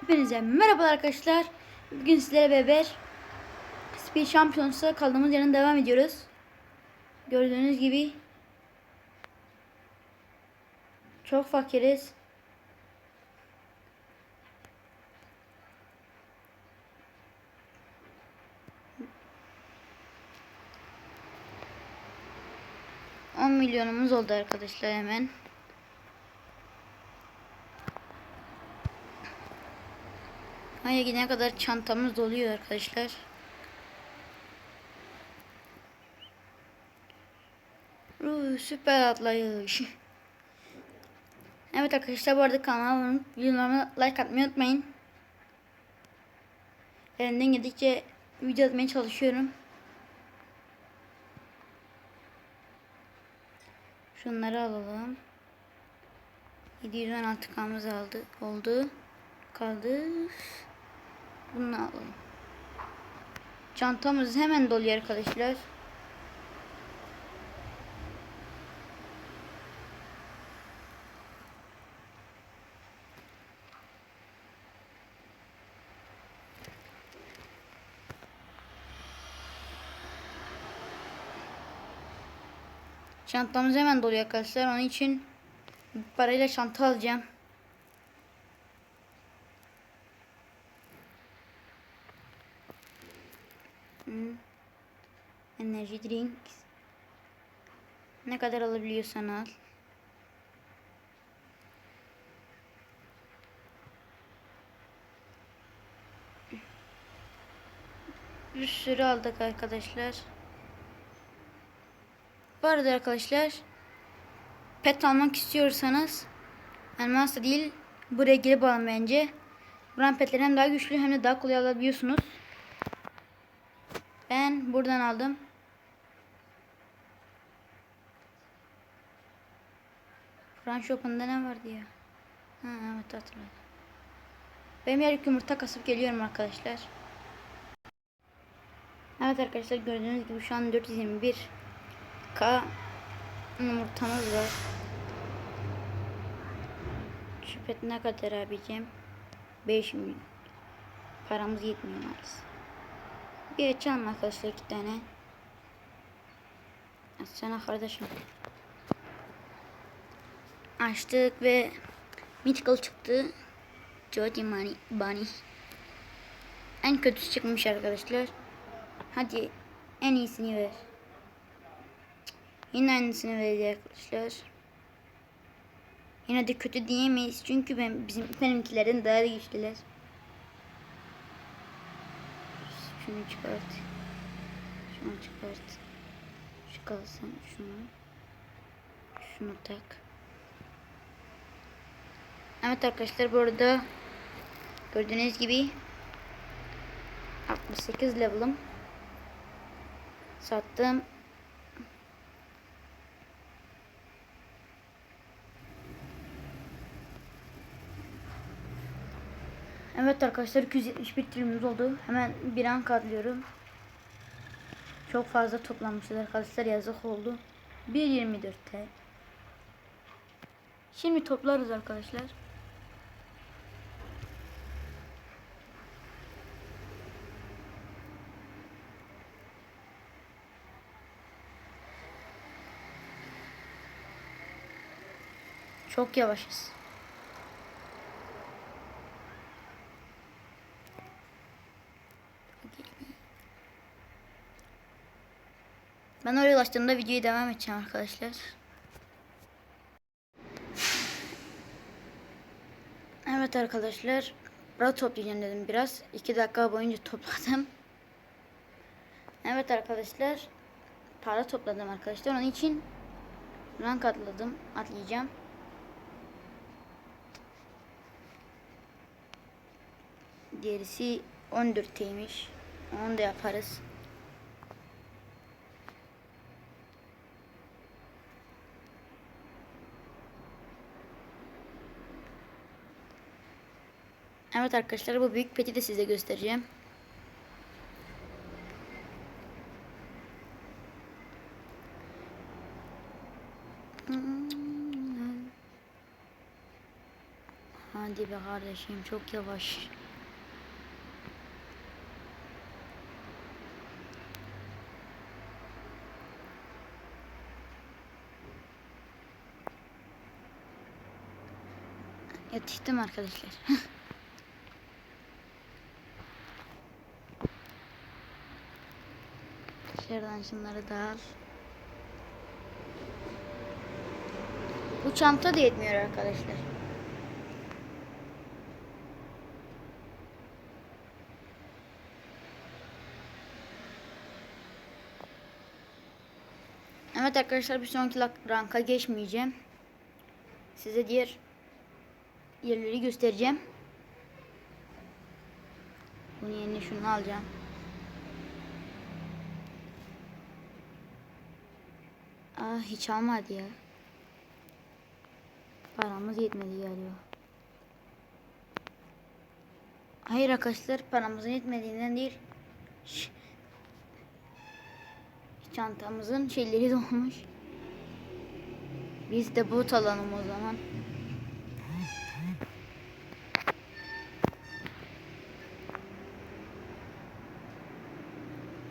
Hepinize merhabalar arkadaşlar. Bugün sizlere beraber Speed Champions'a kaldığımız yerden devam ediyoruz. Gördüğünüz gibi çok fakiriz. On milyonumuz oldu arkadaşlar hemen. Aya gidene kadar çantamız doluyor arkadaşlar. Uuu, süper atlayış. Evet arkadaşlar bu arada kanalıma videolarıma like atmayı unutmayın. Elimden geldikçe video atmaya çalışıyorum. Şunları alalım. 716 kamız aldı oldu. Kaldı. Bunu alalım. Çantamız hemen doluyor arkadaşlar. Çantamız hemen doluyor arkadaşlar. Onun için parayla çanta alacağım. Enerji drink. Ne kadar alabiliyorsan al. Bir sürü aldık arkadaşlar. Bu arada arkadaşlar pet almak istiyorsanız elmas da değil buraya gelip alın bence. Buranın petleri hem daha güçlü hem de daha kolay alabiliyorsunuz. Ben buradan aldım. Fran Shop'unda ne vardı ya? Ha evet hatırladım. Benim yer yumurta kasıp geliyorum arkadaşlar. Evet arkadaşlar gördüğünüz gibi şu an 421 K yumurtamız var. Şu pet ne kadar abicim? 5 milyon. Paramız yetmiyor maalesef. Bir açalım arkadaşlar iki tane. Açsana kardeşim. Açtık ve Mythical çıktı. Jody Money Bunny. En kötüsü çıkmış arkadaşlar. Hadi en iyisini ver. Yine aynısını verecek arkadaşlar. Yine de kötü diyemeyiz çünkü ben bizim benimkilerin daha da güçlüler. Şunu çıkart. Şunu çıkart. Şu kalsın. Şunu. Şunu tak. Evet arkadaşlar bu arada gördüğünüz gibi 68 level'ım. Sattım. Evet arkadaşlar 271 trilyonumuz oldu. Hemen bir an katlıyorum. Çok fazla toplanmışız arkadaşlar yazık oldu. 1.24'te. Şimdi toplarız arkadaşlar. Çok yavaşız. Ben oraya ulaştığımda videoyu devam edeceğim arkadaşlar. Evet arkadaşlar. Para toplayacağım dedim biraz. 2 dakika boyunca topladım. Evet arkadaşlar. Para topladım arkadaşlar. Onun için rank atladım. Atlayacağım. Gerisi 14'teymiş. Onu da yaparız. Evet arkadaşlar bu büyük peti de size göstereceğim. Hadi be kardeşim çok yavaş. Yetiştim arkadaşlar. Şuradan şunları da al. Bu çanta da yetmiyor arkadaşlar. Evet arkadaşlar bir sonraki ranka geçmeyeceğim. Size diğer yerleri göstereceğim. Bunun yerine şunu alacağım. Aa hiç almadı ya. Paramız yetmedi galiba. Hayır arkadaşlar paramızın yetmediğinden değil. Şş. Çantamızın şeyleri dolmuş. Biz de bot alalım o zaman.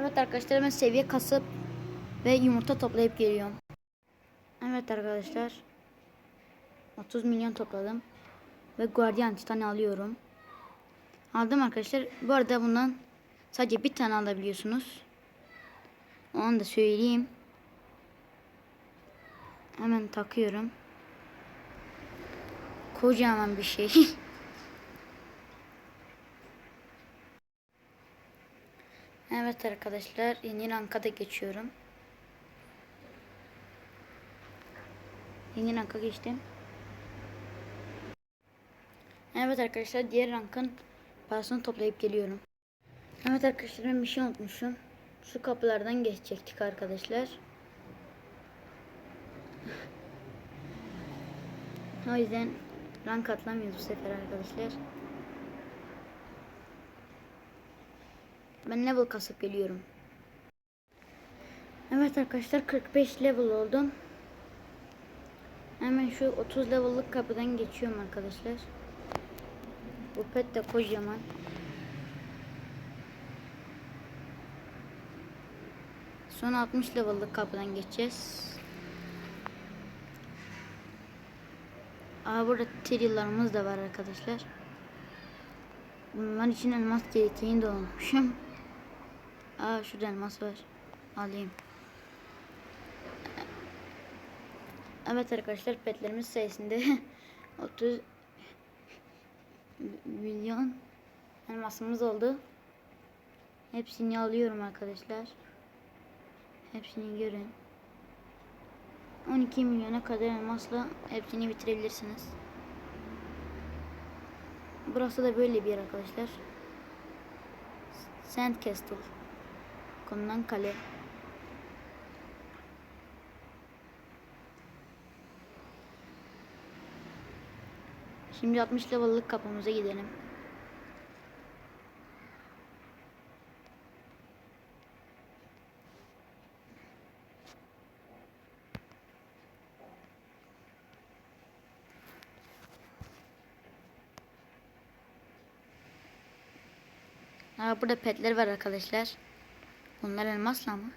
Evet arkadaşlar ben seviye kasıp ve yumurta toplayıp geliyorum. Evet arkadaşlar. 30 milyon topladım. Ve Guardian Titan alıyorum. Aldım arkadaşlar. Bu arada bundan sadece bir tane alabiliyorsunuz. Onu da söyleyeyim. Hemen takıyorum. Kocaman bir şey. evet arkadaşlar yeni ranka da geçiyorum. Yeni ranka geçtim. Evet arkadaşlar diğer rankın parasını toplayıp geliyorum. Evet arkadaşlar ben bir şey unutmuşum. Şu kapılardan geçecektik arkadaşlar. O yüzden rank atlamıyoruz bu sefer arkadaşlar. Ben level kasıp geliyorum. Evet arkadaşlar 45 level oldum. Hemen şu 30 level'lık kapıdan geçiyorum arkadaşlar. Bu pet de kocaman. Son 60 level'lık kapıdan geçeceğiz. Aa burada trillarımız da var arkadaşlar. Bunlar için elmas gerektiğini de. Aa şurada elmas var. Alayım. Evet arkadaşlar petlerimiz sayesinde 30 milyon elmasımız oldu. Hepsini alıyorum arkadaşlar. Hepsini görün. 12 milyona kadar elmasla hepsini bitirebilirsiniz. Burası da böyle bir yer arkadaşlar. Sand Castle. Konulan kale. Şimdi 60 level'lık kapımıza gidelim. Aa, burada petler var arkadaşlar. Bunlar elmasla mı?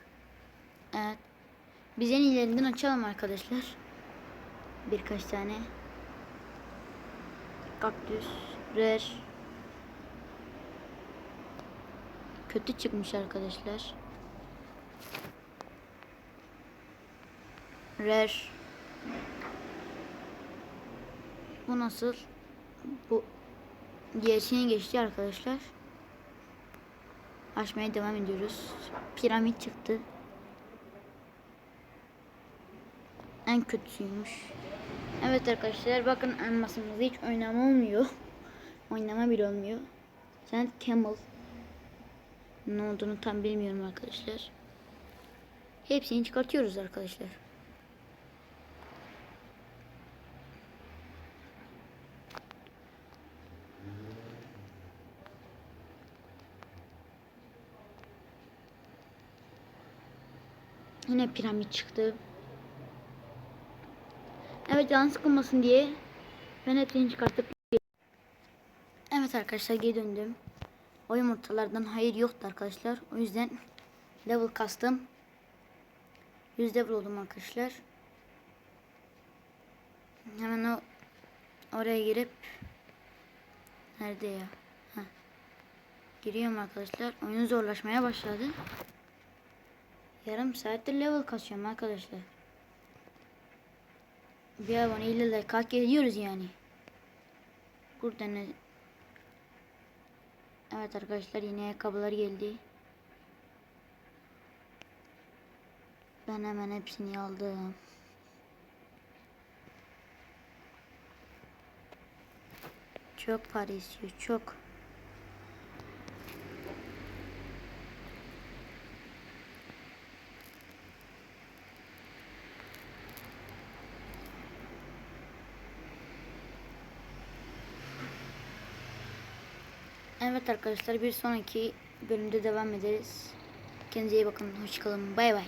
Evet. Biz en ilerinden açalım arkadaşlar. Birkaç tane. Kaktüs, rare. Kötü çıkmış arkadaşlar. Rare. Bu nasıl? Bu gerisine geçti arkadaşlar. Açmaya devam ediyoruz. Piramit çıktı. En kötüsüymüş. Evet arkadaşlar bakın elmasımızda hiç oynama olmuyor. Oynama bile olmuyor. Sen Camel. Ne olduğunu tam bilmiyorum arkadaşlar. Hepsini çıkartıyoruz arkadaşlar. Yine piramit çıktı. Evet can sıkılmasın diye ben hepsini çıkartıp Evet arkadaşlar geri döndüm. O yumurtalardan hayır yoktu arkadaşlar. O yüzden level kastım. 100 level oldum arkadaşlar. Hemen o oraya girip nerede ya? Heh. Giriyorum arkadaşlar. Oyun zorlaşmaya başladı. Yarım saattir level kasıyorum arkadaşlar. Bir aboneyle like hak ediyoruz yani. Burada ne? Evet arkadaşlar yine ayakkabılar geldi. Ben hemen hepsini aldım. Çok para istiyor çok. Evet arkadaşlar bir sonraki bölümde devam ederiz. Kendinize iyi bakın. Hoşçakalın. Bay bay.